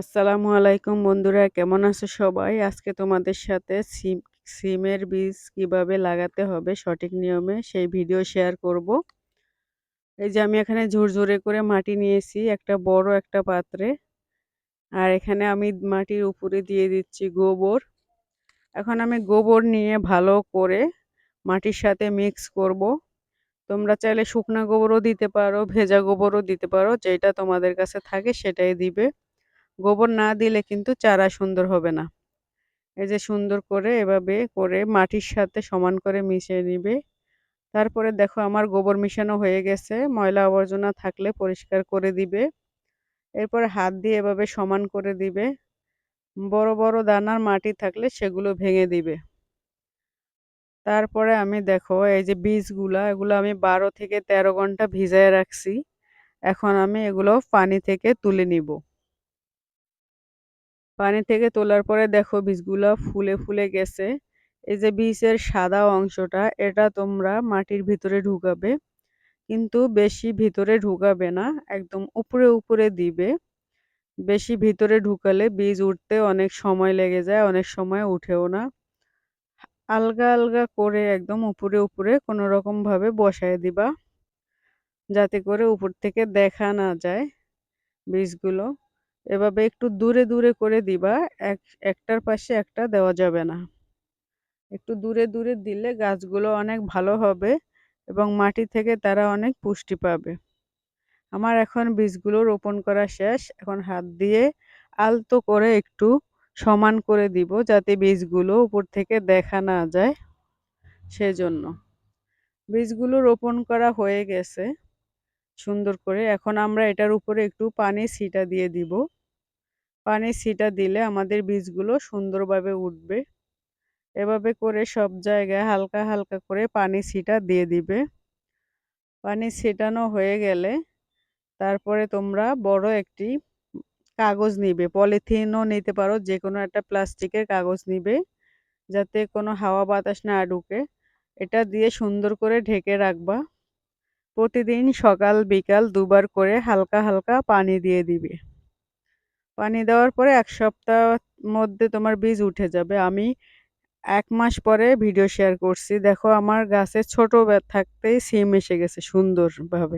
আসসালামু আলাইকুম বন্ধুরা, কেমন আছো সবাই? আজকে তোমাদের সাথে সিম, সিমের বীজ কীভাবে লাগাতে হবে সঠিক নিয়মে সেই ভিডিও শেয়ার করব। এই যে আমি এখানে ঝুরঝুরে করে মাটি নিয়েছি, একটা বড়, একটা পাত্রে। আর এখানে আমি মাটির উপরে দিয়ে দিচ্ছি গোবর। এখন আমি গোবর নিয়ে ভালো করে মাটির সাথে মিক্স করব। তোমরা চাইলে শুকনা গোবরও দিতে পারো, ভেজা গোবরও দিতে পারো, যেটা তোমাদের কাছে থাকে সেটাই দিবে। গোবর না দিলে কিন্তু চারা সুন্দর হবে না। এই যে সুন্দর করে এভাবে করে মাটির সাথে সমান করে মিশিয়ে নিবে। তারপরে দেখো আমার গোবর মিশানো হয়ে গেছে, ময়লা আবর্জনা থাকলে পরিষ্কার করে দিবে। এরপরে হাত দিয়ে এভাবে সমান করে দিবে। বড় বড় দানার মাটি থাকলে সেগুলো ভেঙে দিবে। তারপরে আমি দেখো এই যে বীজগুলা, এগুলো আমি বারো থেকে ১৩ ঘণ্টা ভিজায় রাখছি। এখন আমি এগুলো পানি থেকে তুলে নিব। পানি থেকে তোলার পরে দেখো বীজগুলো ফুলে ফুলে গেছে। এই যে বীজের সাদা অংশটা, এটা তোমরা মাটির ভিতরে ঢুকাবে। কিন্তু বেশি ভিতরে ঢুকাবে না, একদম উপরে উপরে দিবে। বেশি ভিতরে ঢুকালে বীজ উঠতে অনেক সময় লেগে যায়, অনেক সময় উঠেও না। আলগা আলগা করে একদম উপরে উপরে কোনো রকমভাবে বসায় দিবা, যাতে করে উপর থেকে দেখা না যায় বীজগুলো। এভাবে একটু দূরে দূরে করে দিবা। এক, একটার পাশে একটা দেওয়া যাবে না। একটু দূরে দূরে দিলে গাছগুলো অনেক ভালো হবে এবং মাটি থেকে তারা অনেক পুষ্টি পাবে। আমার এখন বীজগুলো রোপণ করা শেষ। এখন হাত দিয়ে আলতো করে একটু সমান করে দিব যাতে বীজগুলো উপর থেকে দেখা না যায় সেজন্য। বীজগুলো রোপণ করা হয়ে গেছে। সুন্দর করে। এখন আমরা এটার উপরে একটু পানি ছিটা দিয়ে দিব। পানি ছিটা দিলে আমাদের বীজগুলো সুন্দরভাবে উঠবে। এভাবে করে সব জায়গায় হালকা হালকা করে পানি ছিটা দিয়ে দিবে। পানি ছিটানো হয়ে গেলে তারপরে তোমরা বড় একটি কাগজ নিবে, পলিথিনও নিতে পারো যে কোনো একটা প্লাস্টিকের কাগজ নিবে, যাতে কোনো হাওয়া বাতাস না ঢুকে। এটা দিয়ে সুন্দর করে ঢেকে রাখবা। প্রতিদিন সকাল, বিকাল দুবার করে হালকা হালকা পানি দিয়ে দিবে। পানি দেওয়ার পরে এক সপ্তাহ মধ্যে তোমার বীজ উঠে যাবে। আমি এক মাস পরে ভিডিও শেয়ার করছি। দেখো আমার গাছে ছোটো থাকতেই সিম এসে গেছে সুন্দরভাবে।